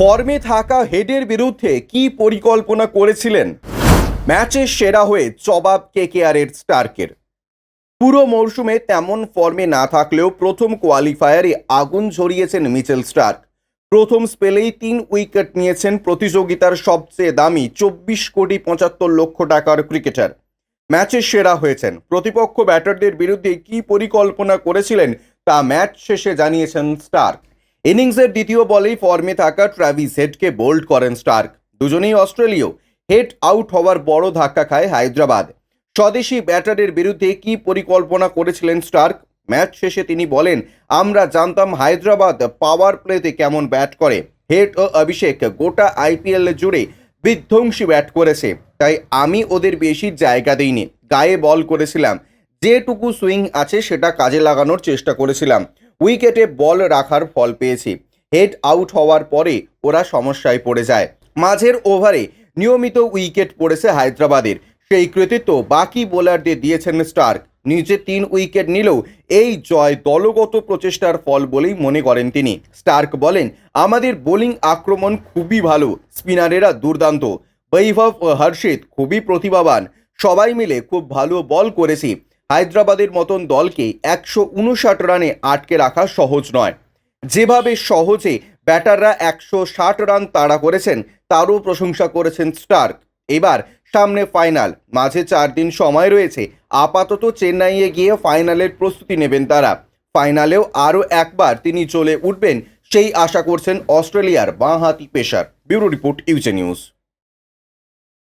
ফর্মে থাকা হেডের বিরুদ্ধে কি পরিকল্পনা করেছিলেন? ম্যাচে সেরা হয়ে জবাব কেকেআরের স্টার্কের। পুরো মরশুমে তেমন ফর্মে না থাকলেও প্রথম কোয়ালিফায়ারে আগুন ঝরিয়েছেন মিচেল স্টার্ক। প্রথম স্পেলেই তিন উইকেট নিয়েছেন প্রতিযোগিতার সবচেয়ে দামি চব্বিশ কোটি পঁচাত্তর লক্ষ টাকার ক্রিকেটার। ম্যাচে সেরা হয়েছেন। প্রতিপক্ষ ব্যাটারদের বিরুদ্ধে কি পরিকল্পনা করেছিলেন তা ম্যাচ শেষে জানিয়েছেন স্টার্ক। ইনিংসের দ্বিতীয় বলেই ফর্মে থাকা ট্রাভিস হেডকে বোল্ড করেন স্টার্ক। দুজনেই অস্ট্রেলীয়। হেড আউট হওয়ার বড় ধাক্কা খায় হায়দ্রাবাদ। স্বদেশি ব্যাটারের বিরুদ্ধে কি পরিকল্পনা করেছিলেন স্টার্ক? ম্যাচ শেষে তিনি বলেন, আমরা জানতাম হায়দ্রাবাদ পাওয়ার প্লেতে কেমন ব্যাট করে। হেড ও অভিষেক গোটা আইপিএল জুড়ে বিধ্বংসী ব্যাট করেছে। তাই আমি ওদের বেশি জায়গা দিইনি। গায়ে বল করেছিলাম। যেটুকু সুইং আছে সেটা কাজে লাগানোর চেষ্টা করেছিলাম। উইকেটে বল রাখার ফল পেয়েছি। হেড আউট হওয়ার পরে ওরা সমস্যায় পড়ে যায়। মাঝের ওভারে নিয়মিত উইকেট পড়েছে হায়দ্রাবাদের। সেই কৃতিত্ব বাকি বোলারদের দিয়েছেন স্টার্ক। নিজে তিন উইকেট নিলেও এই জয় দলগত প্রচেষ্টার ফল বলেই মনে করেন তিনি। স্টার্ক বলেন, আমাদের বোলিং আক্রমণ খুবই ভালো, স্পিনারেরা দুর্দান্ত। বৈভব হর্ষিত খুবই প্রতিভাবান। সবাই মিলে খুব ভালো বল করেছি। হায়দ্রাবাদের মতন দলকে একশো উনষাট রানে আটকে রাখা সহজ নয়। যেভাবে সহজে ব্যাটাররা একশো ষাট রান তাড়া করেছেন, তারও প্রশংসা করেছেন স্টার্ক। এবার সামনে ফাইনাল, মাঝে চার দিন সময় রয়েছে, আপাতত চেন্নাইয়ে গিয়ে ফাইনালের প্রস্তুতি নেবেন তারা। ফাইনালেও আরও একবার তিনি চলে উঠবেন, সেই আশা করছেন অস্ট্রেলিয়ার বাঁ বাঁহাতি pacer. Bureau report, UJ news.